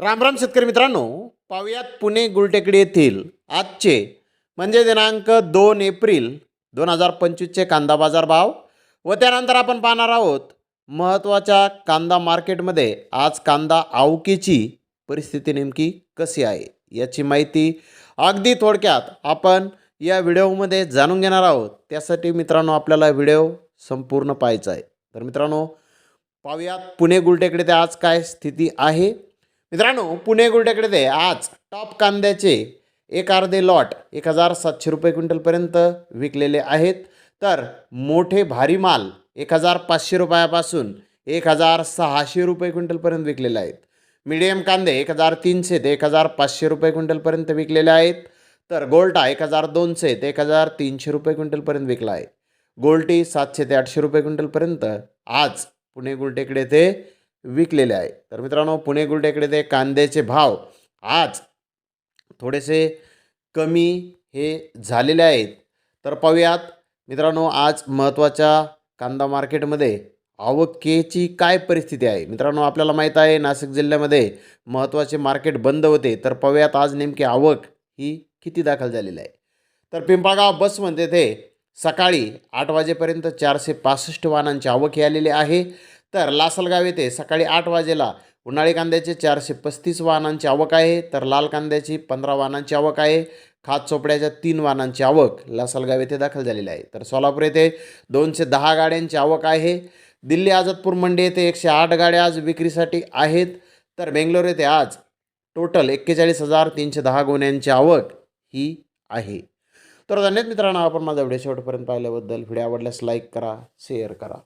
रामराम शेतकरी मित्रांनो पाहुयात पुणे गुलटेकडी येथील आजचे म्हणजे दिनांक दोन एप्रिल दोन हजार पंचवीसचे कांदा बाजार भाव व त्यानंतर आपण पाहणार आहोत महत्त्वाच्या कांदा मार्केटमध्ये आज कांदा आवकीची परिस्थिती नेमकी कशी आहे याची माहिती अगदी थोडक्यात आपण या व्हिडिओमध्ये जाणून घेणार आहोत. त्यासाठी मित्रांनो आपल्याला व्हिडिओ संपूर्ण पाहायचा आहे. तर मित्रांनो पाहुयात पुणे गुलटेकडे ते आज काय स्थिती आहे मित्रांनो पुणे गुलटेकडे ते आज टॉप कांद्याचे एक अर्धे लॉट एक हजार सातशे रुपये क्विंटलपर्यंत विकलेले आहेत. तर मोठे भारी माल एक हजार पाचशे रुपयापासून एक हजार सहाशे रुपये क्विंटलपर्यंत विकलेले आहेत. मीडियम कांदे एक हजार तीनशे ते एक हजार पाचशे रुपये क्विंटलपर्यंत विकलेले आहेत. तर गोल्टा एक हजार दोनशे ते एक हजार तीनशे रुपये क्विंटलपर्यंत विकला आहे. गोल्टी सातशे ते आठशे रुपये क्विंटलपर्यंत आज पुणे गुलटेकडे ते विकलेले आहे. तर मित्रांनो पुणे गुलटेकडे ते कांद्याचे भाव आज थोडेसे कमी हे झालेले आहेत. तर पाहूयात मित्रांनो आज महत्त्वाच्या कांदा मार्केटमध्ये आवकेची काय परिस्थिती आहे? मित्रांनो आपल्याला माहीत आहे नाशिक जिल्ह्यामध्ये महत्त्वाचे मार्केट बंद होते. तर पाहूयात आज नेमकी आवक ही किती दाखल झालेली आहे? तर पिंपळगाव बसमध्ये ते सकाळी आठ वाजेपर्यंत चारशे पासष्ट वाहनांची आवक ही आलेली आहे. तर लासलगाव येथे सकाळी आठ वाजेला उन्हाळी कांद्याचे चारशे पस्तीस वाहनांची आवक आहे तर लाल कांद्याची पंधरा वाहनांची आवक आहे खात चोपड्याच्या तीन वाहनांची आवक लासलगाव येथे दाखल झालेली आहे. तर सोलापूर येथे दोनशे दहा गाड्यांची आवक आहे दिल्ली आझादपूर मंडी येथे एकशे आठ गाड्या आज विक्रीसाठी आहेत तर बेंगलोर येथे आज टोटल एक्केचाळीस हजार तीनशे दहा गुन्ह्यांची आवक ही आहे. तर धन्यवाद मित्रांनो आपण माझा व्हिडिओ शेवटपर्यंत पाहिल्याबद्दल. व्हिडिओ आवडल्यास लाईक करा शेअर करा.